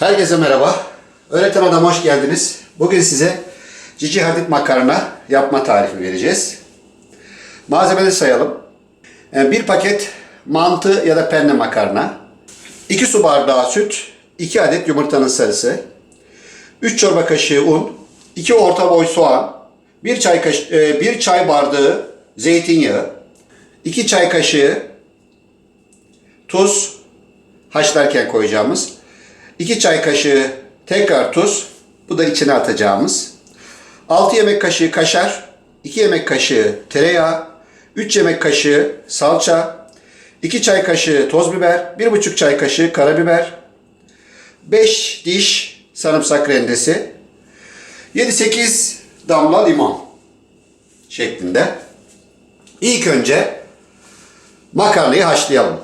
Herkese merhaba. Öğreten Adam hoş geldiniz. Bugün size cici hadit makarna yapma tarifi vereceğiz. Malzemeleri sayalım. Ee, Bir paket mantı ya da penne makarna, 2 su bardağı süt, 2 adet yumurtanın sarısı, 3 çorba kaşığı un, 2 orta boy soğan, 1 çay kaş 1 çay bardağı zeytinyağı, 2 çay kaşığı tuz, haşlarken koyacağımız, 2 çay kaşığı tekrar tuz, bu da içine atacağımız, 6 yemek kaşığı kaşar, 2 yemek kaşığı tereyağı, 3 yemek kaşığı salça, 2 çay kaşığı toz biber, 1,5 çay kaşığı karabiber, 5 diş sarımsak rendesi, 7-8 damla limon şeklinde. İlk önce makarnayı haşlayalım.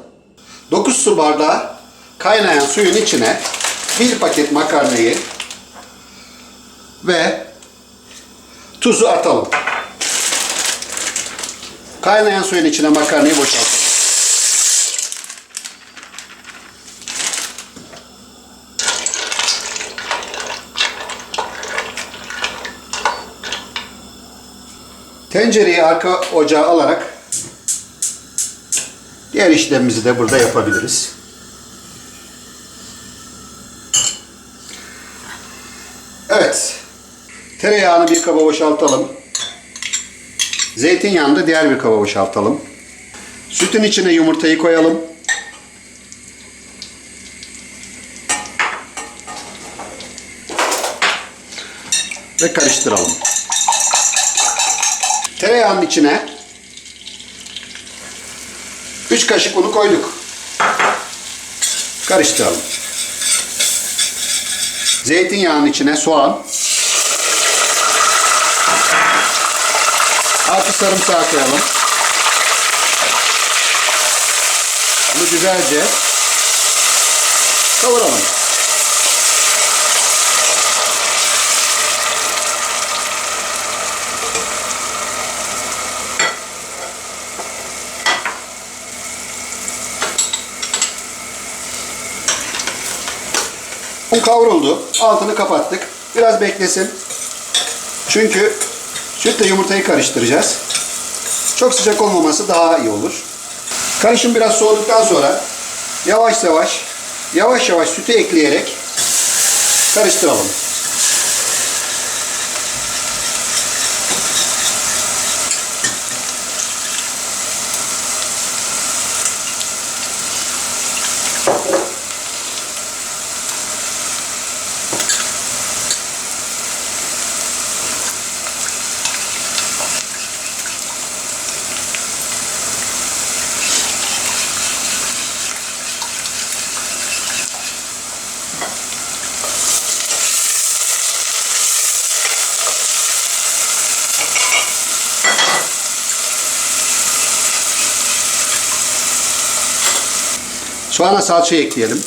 9 su bardağı kaynayan suyun içine bir paket makarnayı ve tuzu atalım. Kaynayan suyun içine makarnayı boşaltalım. Tencereyi arka ocağa alarak diğer işlemimizi de burada yapabiliriz. Tereyağını bir kaba boşaltalım. Zeytinyağını da diğer bir kaba boşaltalım. Sütün içine yumurtayı koyalım. Ve karıştıralım. Tereyağının içine 3 kaşık unu koyduk. Karıştıralım. Zeytinyağının içine soğan. Artı sarımsağı koyalım. Bunu güzelce kavuralım. Un kavruldu. Altını kapattık. Biraz beklesin. Çünkü sütle yumurtayı karıştıracağız. Çok sıcak olmaması daha iyi olur. Karışım biraz soğuduktan sonra yavaş yavaş yavaş yavaş sütü ekleyerek karıştıralım. Soğana salça ekleyelim.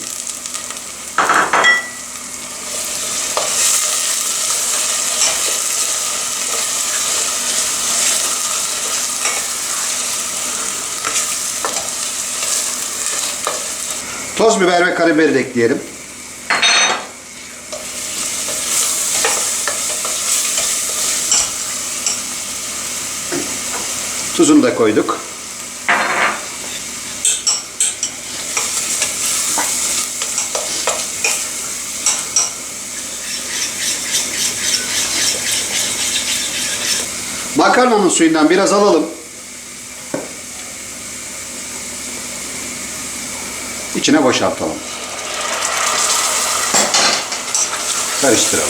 Toz biber ve karabiberi ekleyelim. Tuzunu da koyduk. Makarnanın suyundan biraz alalım. İçine boşaltalım. Karıştıralım.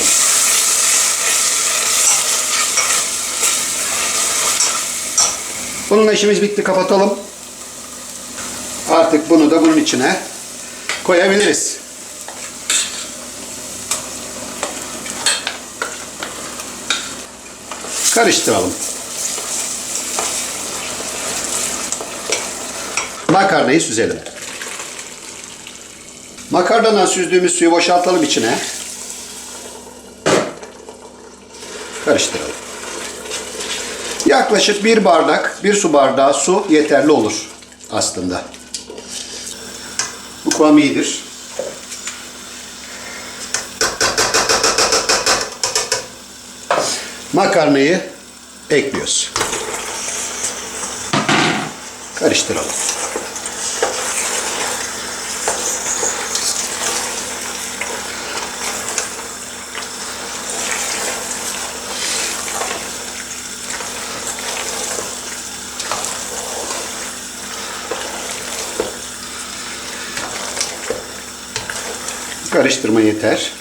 Bununla işimiz bitti. Kapatalım. Artık bunu da bunun içine koyabiliriz. Karıştıralım. Makarnayı süzelim. Makarnadan süzdüğümüz suyu boşaltalım içine. Karıştıralım. Yaklaşık bir bardak, bir su bardağı su yeterli olur aslında. Bu kıvam iyidir. Makarnayı ekliyoruz. Karıştıralım. Karıştırma yeter.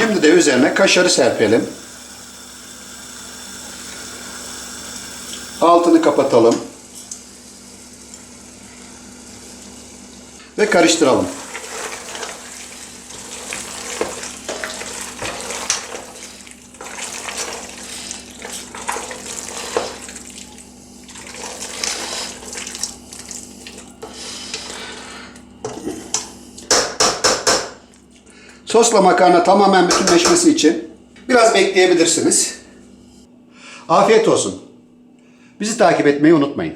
Şimdi de üzerine kaşarı serpelim. Altını kapatalım. Ve karıştıralım. Sosla makarna tamamen bütünleşmesi için biraz bekleyebilirsiniz. Afiyet olsun. Bizi takip etmeyi unutmayın.